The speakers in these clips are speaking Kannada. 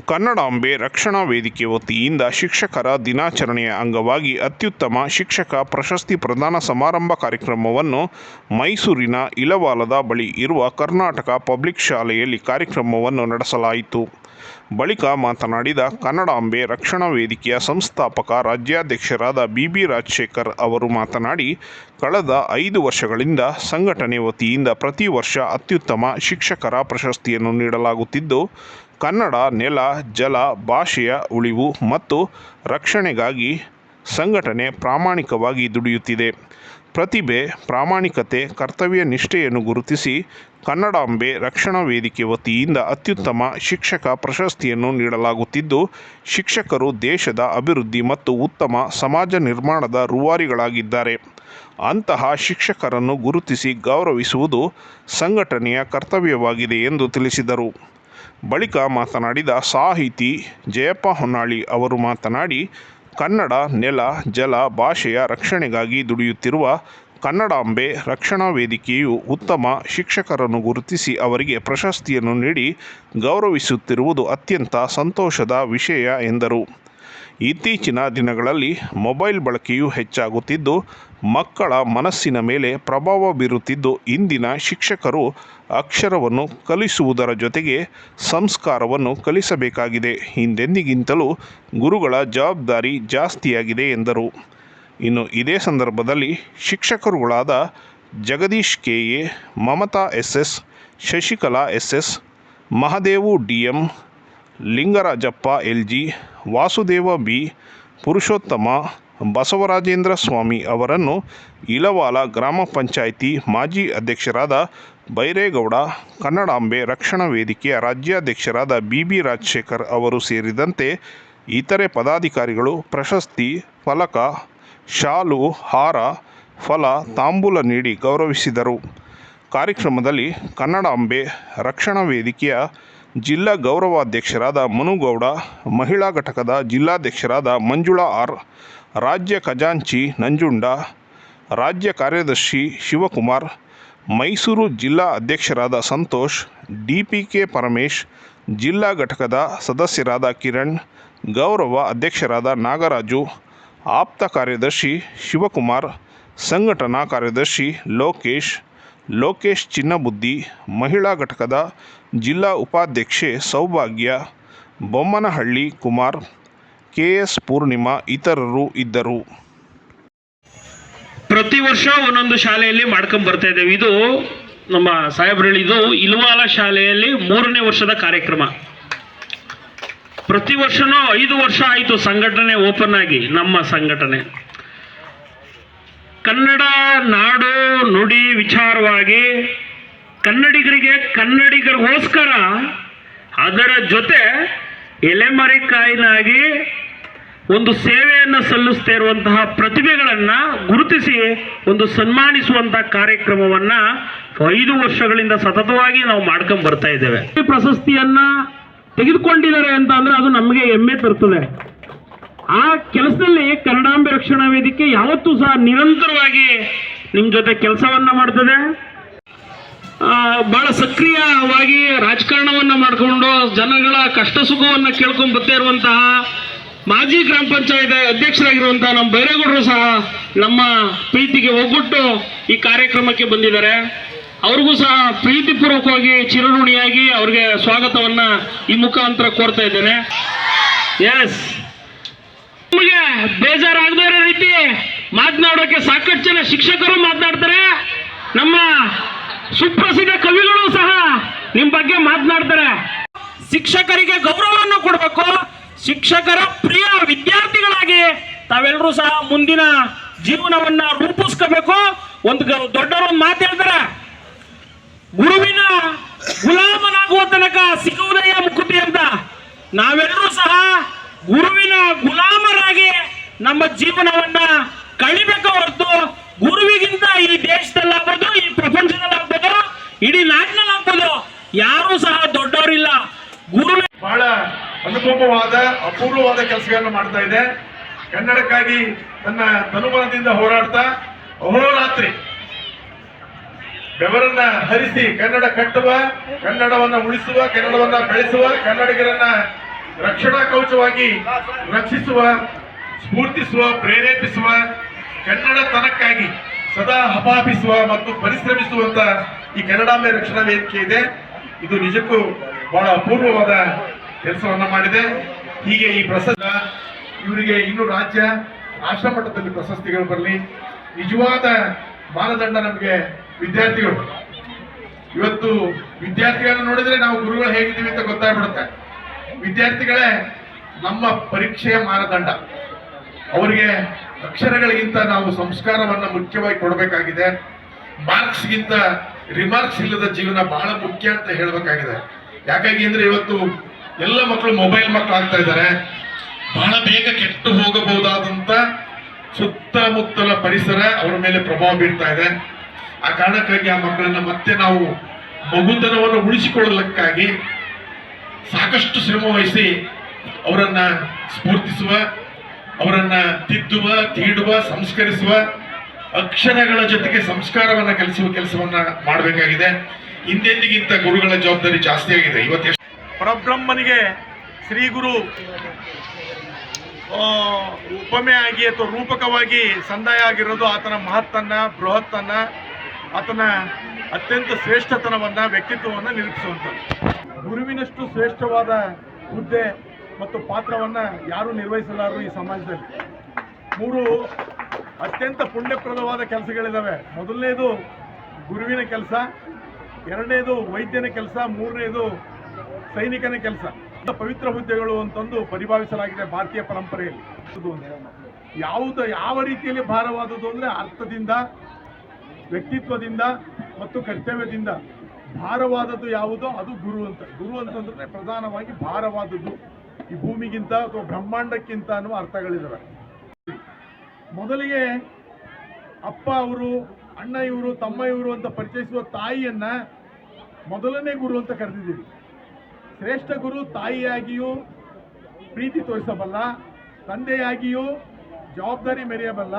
ಕನ್ನಡಾಂಬೆ ರಕ್ಷಣಾ ವೇದಿಕೆ ವತಿಯಿಂದ ಶಿಕ್ಷಕರ ದಿನಾಚರಣೆಯ ಅಂಗವಾಗಿ ಅತ್ಯುತ್ತಮ ಶಿಕ್ಷಕ ಪ್ರಶಸ್ತಿ ಪ್ರದಾನ ಸಮಾರಂಭ ಕಾರ್ಯಕ್ರಮವನ್ನು ಮೈಸೂರಿನ ಇಲವಾಲದ ಬಳಿ ಇರುವ ಕರ್ನಾಟಕ ಪಬ್ಲಿಕ್ ಶಾಲೆಯಲ್ಲಿ ಕಾರ್ಯಕ್ರಮವನ್ನು ನಡೆಸಲಾಯಿತು. ಬಳಿಕ ಮಾತನಾಡಿದ ಕನ್ನಡಾಂಬೆ ರಕ್ಷಣಾ ವೇದಿಕೆಯ ಸಂಸ್ಥಾಪಕ ರಾಜ್ಯಾಧ್ಯಕ್ಷರಾದ ಬಿ ಬಿ ರಾಜಶೇಖರ್ ಅವರು ಮಾತನಾಡಿ, ಕಳೆದ ಐದು ವರ್ಷಗಳಿಂದ ಸಂಘಟನೆ ವತಿಯಿಂದ ಪ್ರತಿ ವರ್ಷ ಅತ್ಯುತ್ತಮ ಶಿಕ್ಷಕರ ಪ್ರಶಸ್ತಿಯನ್ನು ನೀಡಲಾಗುತ್ತಿದ್ದು ಕನ್ನಡ, ನೆಲ, ಜಲ, ಭಾಷೆಯ ಉಳಿವು ಮತ್ತು ರಕ್ಷಣೆಗಾಗಿ ಸಂಘಟನೆ ಪ್ರಾಮಾಣಿಕವಾಗಿ ದುಡಿಯುತ್ತಿದೆ. ಪ್ರತಿಭೆ, ಪ್ರಾಮಾಣಿಕತೆ, ಕರ್ತವ್ಯ ನಿಷ್ಠೆಯನ್ನು ಗುರುತಿಸಿ ಕನ್ನಡಾಂಬೆ ರಕ್ಷಣಾ ವೇದಿಕೆ ವತಿಯಿಂದ ಅತ್ಯುತ್ತಮ ಶಿಕ್ಷಕ ಪ್ರಶಸ್ತಿಯನ್ನು ನೀಡಲಾಗುತ್ತಿದ್ದು, ಶಿಕ್ಷಕರು ದೇಶದ ಅಭಿವೃದ್ಧಿ ಮತ್ತು ಉತ್ತಮ ಸಮಾಜ ನಿರ್ಮಾಣದ ರೂವಾರಿಗಳಾಗಿದ್ದಾರೆ. ಅಂತಹ ಶಿಕ್ಷಕರನ್ನು ಗುರುತಿಸಿ ಗೌರವಿಸುವುದು ಸಂಘಟನೆಯ ಕರ್ತವ್ಯವಾಗಿದೆ ಎಂದು ತಿಳಿಸಿದರು. ಬಳಿಕ ಮಾತನಾಡಿದ ಸಾಹಿತಿ ಜಯಪ್ಪ ಹೊನ್ನಾಳಿ ಅವರು ಮಾತನಾಡಿ, ಕನ್ನಡ ನೆಲ, ಜಲ, ಭಾಷೆಯ ರಕ್ಷಣೆಗಾಗಿ ದುಡಿಯುತ್ತಿರುವ ಕನ್ನಡಾಂಬೆ ರಕ್ಷಣಾ ವೇದಿಕೆಯು ಉತ್ತಮ ಶಿಕ್ಷಕರನ್ನು ಗುರುತಿಸಿ ಅವರಿಗೆ ಪ್ರಶಸ್ತಿಯನ್ನು ನೀಡಿ ಗೌರವಿಸುತ್ತಿರುವುದು ಅತ್ಯಂತ ಸಂತೋಷದ ವಿಷಯ ಎಂದರು. ಇತ್ತೀಚಿನ ದಿನಗಳಲ್ಲಿ ಮೊಬೈಲ್ ಬಳಕೆಯು ಹೆಚ್ಚಾಗುತ್ತಿದ್ದು ಮಕ್ಕಳ ಮನಸ್ಸಿನ ಮೇಲೆ ಪ್ರಭಾವ ಬೀರುತ್ತಿದ್ದು ಇಂದಿನ ಶಿಕ್ಷಕರು ಅಕ್ಷರವನ್ನು ಕಲಿಸುವುದರ ಜೊತೆಗೆ ಸಂಸ್ಕಾರವನ್ನು ಕಲಿಸಬೇಕಾಗಿದೆ. ಹಿಂದೆಂದಿಗಿಂತಲೂ ಗುರುಗಳ ಜವಾಬ್ದಾರಿ ಜಾಸ್ತಿಯಾಗಿದೆ ಎಂದರು. ಇನ್ನು ಇದೇ ಸಂದರ್ಭದಲ್ಲಿ ಶಿಕ್ಷಕರುಗಳಾದ Jagadish K. A. Mamata S. S. Shashikala S. S. Mahadevu D. M. Lingarajappa L. G. Vasudeva B. Purushottama Basavarajendra Swamy ಅವರನ್ನು ಇಲವಾಲ ಗ್ರಾಮ ಪಂಚಾಯಿತಿ ಮಾಜಿ ಅಧ್ಯಕ್ಷರಾದ ಬೈರೇಗೌಡ, ಕನ್ನಡಾಂಬೆ ರಕ್ಷಣಾ ವೇದಿಕೆಯ ರಾಜ್ಯಾಧ್ಯಕ್ಷರಾದ ಬಿ ಬಿ ರಾಜಶೇಖರ್ ಅವರು ಸೇರಿದಂತೆ ಇತರೆ ಪದಾಧಿಕಾರಿಗಳು, ಪ್ರಶಸ್ತಿ, ಫಲಕ, ಶಾಲು, ಹಾರ, ಫಲ, ತಾಂಬೂಲ ನೀಡಿ ಗೌರವಿಸಿದರು. ಕಾರ್ಯಕ್ರಮದಲ್ಲಿ ಕನ್ನಡಾಂಬೆ ರಕ್ಷಣಾ ವೇದಿಕೆಯ ಜಿಲ್ಲಾ ಗೌರವಾಧ್ಯಕ್ಷರಾದ ಮನುಗೌಡ, ಮಹಿಳಾ ಘಟಕದ ಜಿಲ್ಲಾಧ್ಯಕ್ಷರಾದ ಮಂಜುಳಾ ಆರ್ ರಾಜ್ಯ ಖಜಾಂಚಿ ನಂಜುಂಡ, ರಾಜ್ಯ ಕಾರ್ಯದರ್ಶಿ ಶಿವಕುಮಾರ್, ಮೈಸೂರು ಜಿಲ್ಲಾ ಅಧ್ಯಕ್ಷರಾದ Santosh D P K Paramesh, ಜಿಲ್ಲಾ ಘಟಕದ ಸದಸ್ಯರಾದ ಕಿರಣ್, ಗೌರವ ಅಧ್ಯಕ್ಷರಾದ ನಾಗರಾಜು, ಆಪ್ತ ಕಾರ್ಯದರ್ಶಿ ಶಿವಕುಮಾರ್, ಸಂಘಟನಾ ಕಾರ್ಯದರ್ಶಿ ಲೋಕೇಶ್ ಲೋಕೇಶ್ ಚಿನ್ನಬುದ್ಧಿ, ಮಹಿಳಾ ಘಟಕದ ಜಿಲ್ಲಾ ಉಪಾಧ್ಯಕ್ಷೆ ಸೌಭಾಗ್ಯ, ಬೊಮ್ಮನಹಳ್ಳಿ ಕುಮಾರ್ ಕೆ ಎಸ್ ಪೂರ್ಣಿಮಾ ಇತರರು ಇದ್ದರು. ಪ್ರತಿ ವರ್ಷ ಒಂದೊಂದು ಶಾಲೆಯಲ್ಲಿ ಮಾಡ್ಕೊಂಡು ಬರ್ತಾ ಇದ್ದೇವೆ. ಇದು ನಮ್ಮ ಸಾಹೇಬ್ರು ಹೇಳಿದ್ದು ಇಲ್ವಾಲ ಶಾಲೆಯಲ್ಲಿ ಮೂರನೇ ವರ್ಷದ ಕಾರ್ಯಕ್ರಮ. ಪ್ರತಿ ವರ್ಷನೂ ಐದು ವರ್ಷ ಆಯಿತು ಸಂಘಟನೆ ಓಪನ್ ಆಗಿ, ನಮ್ಮ ಸಂಘಟನೆ. ಕನ್ನಡ ನಾಡು ನುಡಿ ವಿಚಾರವಾಗಿ ಕನ್ನಡಿಗರಿಗೆ ಕನ್ನಡಿಗರಿಗೋಸ್ಕರ ಅದರ ಜೊತೆ ಎಲೆಮರೆಕಾಯಿನಾಗಿ ಒಂದು ಸೇವೆಯನ್ನು ಸಲ್ಲಿಸ್ತಾ ಇರುವಂತಹ ಪ್ರತಿಭೆಗಳನ್ನು ಗುರುತಿಸಿ ಒಂದು ಸನ್ಮಾನಿಸುವಂತಹ ಕಾರ್ಯಕ್ರಮವನ್ನ ಐದು ವರ್ಷಗಳಿಂದ ಸತತವಾಗಿ ನಾವು ಮಾಡ್ಕೊಂಡು ಬರ್ತಾ ಇದ್ದೇವೆ. ಈ ಪ್ರಶಸ್ತಿಯನ್ನ ತೆಗೆದುಕೊಂಡಿದ್ದಾರೆ ಅಂತ ಅಂದರೆ ಅದು ನಮಗೆ ಹೆಮ್ಮೆ ತರ್ತದೆ. ಆ ಕೆಲಸದಲ್ಲಿ ಕನ್ನಡಾಂಬೆ ರಕ್ಷಣಾ ವೇದಿಕೆ ಯಾವತ್ತೂ ಸಹ ನಿರಂತರವಾಗಿ ನಿಮ್ಮ ಜೊತೆ ಕೆಲಸವನ್ನ ಮಾಡ್ತದೆ. ಬಹಳ ಸಕ್ರಿಯವಾಗಿ ರಾಜಕಾರಣವನ್ನು ಮಾಡಿಕೊಂಡು ಜನಗಳ ಕಷ್ಟ ಸುಖವನ್ನ ಕೇಳ್ಕೊಂಡು ಬರ್ತಾ ಇರುವಂತಹ ಮಾಜಿ ಗ್ರಾಮ ಪಂಚಾಯತ್ ಅಧ್ಯಕ್ಷರಾಗಿರುವಂತಹ ನಮ್ಮ ಬೈರೇಗೌಡರು ಸಹ ನಮ್ಮ ಪ್ರೀತಿಗೆ ಒಗ್ಗುಟ್ಟು ಈ ಕಾರ್ಯಕ್ರಮಕ್ಕೆ ಬಂದಿದ್ದಾರೆ. ಅವ್ರಿಗೂ ಸಹ ಪ್ರೀತಿಪೂರ್ವಕವಾಗಿ ಚಿರಋಣಿಯಾಗಿ ಅವ್ರಿಗೆ ಸ್ವಾಗತವನ್ನ ಈ ಮುಖಾಂತರ ಕೋರ್ತಾ ಇದ್ದೇನೆ. ಎಸ್ ನಮಗೆ ಬೇಜಾರಾಗದೇ ಇರೋ ರೀತಿ ಮಾತನಾಡೋಕೆ ಸಾಕಷ್ಟು ಜನ ಶಿಕ್ಷಕರು ಮಾತನಾಡ್ತಾರೆ. ನಮ್ಮ ಸುಪ್ರಸಿದ್ಧ ಕವಿಗಳು ಸಹ ನಿಮ್ಮ ಬಗ್ಗೆ ಮಾತನಾಡ್ತಾರೆ. ಶಿಕ್ಷಕರಿಗೆ ಗೌರವವನ್ನು ಕೊಡಬೇಕು. ಶಿಕ್ಷಕರ ಪ್ರಿಯ ವಿದ್ಯಾರ್ಥಿಗಳಾಗಿ ತಾವೆಲ್ಲರೂ ಸಹ ಮುಂದಿನ ಜೀವನವನ್ನ ರೂಪಿಸ್ಕೋಬೇಕು. ಒಂದು ದೊಡ್ಡವರು ಮಾತು ಗುರುವಿನ ಗುಲಾಮನಾಗುವ ತನಕ ಸಿಗುವುದಯ್ಯ ಮುಕುತಿ ಅಂತ. ನಾವೆಲ್ಲರೂ ಸಹ ಗುರುವಿನ ಗುಲಾಮರಾಗಿ ನಮ್ಮ ಜೀವನವನ್ನ ಕಳಿಬೇಕು ಹೊರತು ಗುರುವಿಗಿಂತ ಈ ದೇಶದಲ್ಲಾಗ್ಬೋದು, ಈ ಪ್ರಪಂಚದಲ್ಲಾಗ್ಬೋದು, ಇಡೀ ನಾಡಿನಲ್ಲಾಗ್ಬೋದು, ಯಾರು ಸಹ ದೊಡ್ಡವರಿಲ್ಲ. ಗುರುವೇ ಬಹಳ ಅನುಪಮವಾದ, ಅಪೂರ್ವವಾದ ಕೆಲಸಗಳನ್ನು ಮಾಡ್ತಾ ಇದೆ. ಕನ್ನಡಕ್ಕಾಗಿ ತನ್ನ ತನುಮನದಿಂದ ಹೋರಾಡ್ತಾ ಅಹೋರಾತ್ರಿ ಬೆವರನ್ನ ಹರಿಸಿ ಕನ್ನಡ ಕಟ್ಟುವ, ಕನ್ನಡವನ್ನ ಉಳಿಸುವ, ಕನ್ನಡವನ್ನ ಬೆಳೆಸುವ, ಕನ್ನಡಿಗರನ್ನ ರಕ್ಷಣಾ ಕವಚವಾಗಿ ರಕ್ಷಿಸುವ, ಸ್ಫೂರ್ತಿಸುವ, ಪ್ರೇರೇಪಿಸುವ ಕನ್ನಡ ತನಕ್ಕಾಗಿ ಸದಾ ಹಪಾಪಿಸುವ ಮತ್ತು ಪರಿಶ್ರಮಿಸುವಂತ ಈ ಕನ್ನಡಾಂಬೆ ರಕ್ಷಣಾ ವೇದಿಕೆ ಇದೆ. ಇದು ನಿಜಕ್ಕೂ ಬಹಳ ಅಪೂರ್ವವಾದ ಕೆಲಸವನ್ನ ಮಾಡಿದೆ. ಹೀಗೆ ಈ ಪ್ರಸಂಗ ಇವರಿಗೆ ಇನ್ನು ರಾಜ್ಯ ರಾಷ್ಟ್ರ ಮಟ್ಟದಲ್ಲಿ ಪ್ರಶಸ್ತಿಗಳು ಬರಲಿ. ನಿಜವಾದ ಮಾನದಂಡ ನಮಗೆ ವಿದ್ಯಾರ್ಥಿಗಳು. ಇವತ್ತು ವಿದ್ಯಾರ್ಥಿಗಳನ್ನ ನೋಡಿದ್ರೆ ನಾವು ಗುರುಗಳು ಹೇಗಿದ್ದೀವಿ ಅಂತ ಗೊತ್ತಾಗ್ಬಿಡುತ್ತೆ. ವಿದ್ಯಾರ್ಥಿಗಳೇ ನಮ್ಮ ಪರೀಕ್ಷೆಯ ಮಾನದಂಡ. ಅವರಿಗೆ ಅಕ್ಷರಗಳಿಗಿಂತ ನಾವು ಸಂಸ್ಕಾರವನ್ನ ಮುಖ್ಯವಾಗಿ ಕೊಡಬೇಕಾಗಿದೆ. ಮಾರ್ಕ್ಸ್ಗಿಂತ ರಿಮಾರ್ಕ್ಸ್ ಇಲ್ಲದ ಜೀವನ ಬಹಳ ಮುಖ್ಯ ಅಂತ ಹೇಳಬೇಕಾಗಿದೆ. ಯಾಕಾಗಿ ಅಂದ್ರೆ ಇವತ್ತು ಎಲ್ಲ ಮಕ್ಕಳು ಮೊಬೈಲ್ ಮಕ್ಕಳು ಆಗ್ತಾ ಇದ್ದಾರೆ. ಬಹಳ ಬೇಗ ಕೆಟ್ಟು ಹೋಗಬಹುದಾದಂತ ಸುತ್ತಮುತ್ತಲ ಪರಿಸರ ಅವರ ಮೇಲೆ ಪ್ರಭಾವ ಬೀರ್ತಾ ಇದೆ. ಆ ಕಾರಣಕ್ಕಾಗಿ ಆ ಮಕ್ಕಳನ್ನ ಮತ್ತೆ ನಾವು ಮಗುತನವನ್ನು ಉಳಿಸಿಕೊಳ್ಳಲಿಕ್ಕಾಗಿ ಸಾಕಷ್ಟು ಶ್ರಮ ವಹಿಸಿ ಅವರನ್ನ ಸ್ಫೂರ್ತಿಸುವ, ಅವರನ್ನ ತಿದ್ದುವ, ತೀಡುವ, ಸಂಸ್ಕರಿಸುವ ಅಕ್ಷರಗಳ ಜೊತೆಗೆ ಸಂಸ್ಕಾರವನ್ನ ಕಲಿಸುವ ಕೆಲಸವನ್ನ ಮಾಡಬೇಕಾಗಿದೆ. ಹಿಂದೆಂದಿಗಿಂತ ಗುರುಗಳ ಜವಾಬ್ದಾರಿ ಜಾಸ್ತಿ ಆಗಿದೆ. ಇವತ್ತು ಪರಬ್ರಹ್ಮನಿಗೆ ಶ್ರೀ ಗುರು ಉಪಮೆ ಉಪಮೆಯಾಗಿ ಅಥವಾ ರೂಪಕವಾಗಿ ಸಂದಾಯ ಆಗಿರೋದು ಆತನ ಮಹತ್ತನ್ನ, ಬೃಹತ್ತನ್ನ, ಆತನ ಅತ್ಯಂತ ಶ್ರೇಷ್ಠತನವನ್ನ, ವ್ಯಕ್ತಿತ್ವವನ್ನ ನಿರೂಪಿಸುವಂಥದ್ದು. ಗುರುವಿನಷ್ಟು ಶ್ರೇಷ್ಠವಾದ ಹುದ್ದೆ ಮತ್ತು ಪಾತ್ರವನ್ನ ಯಾರು ನಿರ್ವಹಿಸಲಾರರು ಈ ಸಮಾಜದಲ್ಲಿ? ಮೂರು ಅತ್ಯಂತ ಪುಣ್ಯಪ್ರದವಾದ ಕೆಲಸಗಳಿದ್ದಾವೆ ಮೊದಲನೇದು ಗುರುವಿನ ಕೆಲಸ, ಎರಡನೇದು ವೈದ್ಯನ ಕೆಲಸ, ಮೂರನೇದು ಸೈನಿಕನ ಕೆಲಸ. ಪವಿತ್ರ ಹುದ್ದೆಗಳು ಅಂತಂದು ಪರಿಭಾವಿಸಲಾಗಿದೆ ಭಾರತೀಯ ಪರಂಪರೆಯಲ್ಲಿ. ಯಾವುದು, ಯಾವ ರೀತಿಯಲ್ಲಿ ಭಾರವಾದದ್ದು ಅಂದ್ರೆ ಅರ್ಥದಿಂದ, ವ್ಯಕ್ತಿತ್ವದಿಂದ ಮತ್ತು ಕರ್ತವ್ಯದಿಂದ ಭಾರವಾದದ್ದು ಯಾವುದೋ? ಅದು ಗುರು ಅಂತ. ಗುರು ಅಂತಂದ್ರೆ ಪ್ರಧಾನವಾಗಿ ಭಾರವಾದದ್ದು. ಈ ಭೂಮಿಗಿಂತ ಅಥವಾ ಬ್ರಹ್ಮಾಂಡಕ್ಕಿಂತ ಅನ್ನುವ ಅರ್ಥಗಳಿದಾವೆ. ಮೊದಲಿಗೆ ಅಪ್ಪ ಅವರು, ಅಣ್ಣ ಇವರು, ತಮ್ಮ ಇವರು ಅಂತ ಪರಿಚಯಿಸುವ ತಾಯಿಯನ್ನ ಮೊದಲನೇ ಗುರು ಅಂತ ಕರೆದಿದ್ದೀವಿ. ಶ್ರೇಷ್ಠ ಗುರು ತಾಯಿಯಾಗಿಯೂ ಪ್ರೀತಿ ತೋರಿಸಬಲ್ಲ ತಂದೆಯಾಗಿಯೂ ಜವಾಬ್ದಾರಿ ಮೆರೆಯಬಲ್ಲ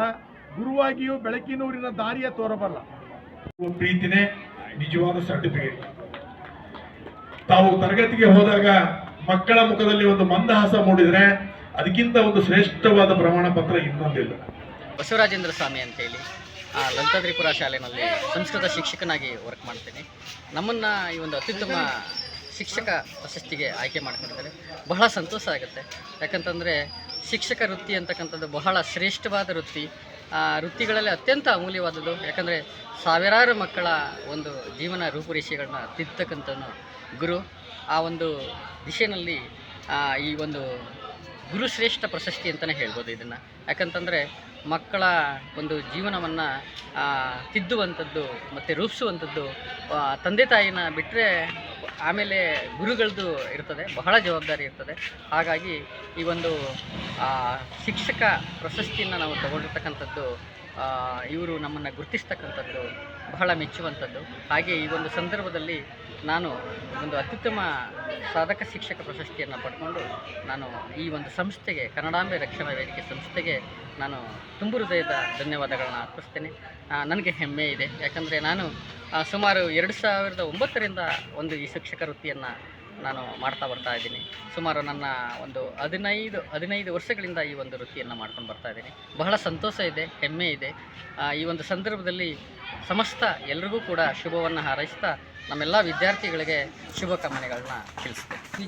ಗುರುವಾಗಿಯೂ ಬೆಳಕಿನೂರಿನ ದಾರಿಯ ತೋರಬಲ್ಲ. ಪ್ರೀತಿನೇ ನಿಜವಾದ ಸರ್ಟಿಫಿಕೇಟ್ ತಾವು ತರಗತಿಗೆ ಹೋದಾಗ ಮಕ್ಕಳ ಮುಖದಲ್ಲಿ ಒಂದು ಮಂದಹಾಸ ಮೂಡಿದ್ರೆ ಅದಕ್ಕಿಂತ ಒಂದು ಶ್ರೇಷ್ಠವಾದ ಪ್ರಮಾಣ ಪತ್ರ ಇನ್ನೊಂದಿಲ್ಲ. ಬಸವರಾಜೇಂದ್ರ ಸ್ವಾಮಿ ಅಂತೇಳಿ ಆ ಲಲಿತಾದ್ರಿಪುರ ಶಾಲೆಯಲ್ಲಿ ಸಂಸ್ಕೃತ ಶಿಕ್ಷಕನಾಗಿ ವರ್ಕ್ ಮಾಡ್ತೀನಿ. ನಮ್ಮನ್ನು ಈ ಒಂದು ಅತ್ಯುತ್ತಮ ಶಿಕ್ಷಕ ಪ್ರಶಸ್ತಿಗೆ ಆಯ್ಕೆ ಮಾಡ್ಕೊಂಡಿದ್ದಾರೆ. ಬಹಳ ಸಂತೋಷ ಆಗುತ್ತೆ. ಯಾಕಂತಂದರೆ ಶಿಕ್ಷಕ ವೃತ್ತಿ ಅಂತಕ್ಕಂಥದ್ದು ಬಹಳ ಶ್ರೇಷ್ಠವಾದ ವೃತ್ತಿ. ಆ ವೃತ್ತಿಗಳಲ್ಲಿ ಅತ್ಯಂತ ಅಮೂಲ್ಯವಾದದ್ದು. ಯಾಕಂದರೆ ಸಾವಿರಾರು ಮಕ್ಕಳ ಒಂದು ಜೀವನ ರೂಪುರೇಷೆಗಳನ್ನ ತಿದ್ದಕ್ಕಂಥ ಗುರು. ಆ ಒಂದು ದಿಶೆಯಲ್ಲಿ ಈ ಒಂದು ಗುರುಶ್ರೇಷ್ಠ ಪ್ರಶಸ್ತಿ ಅಂತಲೇ ಹೇಳ್ಬೋದು ಇದನ್ನು. ಯಾಕಂತಂದರೆ ಮಕ್ಕಳ ಒಂದು ಜೀವನವನ್ನು ತಿದ್ದುವಂಥದ್ದು ಮತ್ತು ರೂಪಿಸುವಂಥದ್ದು ತಂದೆ ತಾಯಿನ ಬಿಟ್ಟರೆ ಆಮೇಲೆ ಗುರುಗಳದ್ದು ಇರ್ತದೆ, ಬಹಳ ಜವಾಬ್ದಾರಿ ಇರ್ತದೆ. ಹಾಗಾಗಿ ಈ ಒಂದು ಶಿಕ್ಷಕ ಪ್ರಶಸ್ತಿಯನ್ನು ನಾವು ತಗೊಂಡಿರ್ತಕ್ಕಂಥದ್ದು ಇವರು ನಮ್ಮನ್ನು ಗುರುತಿಸ್ತಕ್ಕಂಥದ್ದು ಬಹಳ ಮೆಚ್ಚುವಂಥದ್ದು. ಹಾಗೆ ಈ ಒಂದು ಸಂದರ್ಭದಲ್ಲಿ ನಾನು ಒಂದು ಅತ್ಯುತ್ತಮ ಸಾಧಕ ಶಿಕ್ಷಕ ಪ್ರಶಸ್ತಿಯನ್ನು ಪಡ್ಕೊಂಡು ನಾನು ಈ ಒಂದು ಸಂಸ್ಥೆಗೆ, ಕನ್ನಡಾಂಬೆ ರಕ್ಷಣಾ ವೇದಿಕೆ ಸಂಸ್ಥೆಗೆ ನಾನು ತುಂಬು ಹೃದಯದ ಧನ್ಯವಾದಗಳನ್ನು ಅರ್ಪಿಸ್ತೇನೆ. ನನಗೆ ಹೆಮ್ಮೆ ಇದೆ. ಯಾಕಂದರೆ ನಾನು ಸುಮಾರು ಎರಡು ಸಾವಿರದ ಒಂಬತ್ತರಿಂದ ಒಂದು ಈ ಶಿಕ್ಷಕ ವೃತ್ತಿಯನ್ನು ನಾನು ಮಾಡ್ತಾ ಬರ್ತಾ ಇದ್ದೀನಿ. ಸುಮಾರು ನನ್ನ ಒಂದು ಹದಿನೈದು ಹದಿನೈದು ವರ್ಷಗಳಿಂದ ಈ ಒಂದು ವೃತ್ತಿಯನ್ನು ಮಾಡ್ಕೊಂಡು ಬರ್ತಾ ಇದ್ದೀನಿ. ಬಹಳ ಸಂತೋಷ ಇದೆ, ಹೆಮ್ಮೆ ಇದೆ. ಈ ಒಂದು ಸಂದರ್ಭದಲ್ಲಿ ಸಮಸ್ತ ಎಲ್ರಿಗೂ ಕೂಡ ಶುಭವನ್ನು ಹಾರೈಸ್ತಾ ನಮ್ಮೆಲ್ಲ ವಿದ್ಯಾರ್ಥಿಗಳಿಗೆ ಶುಭಕಾಮನೆಗಳನ್ನ ತಿಳಿಸ್ತೇನೆ.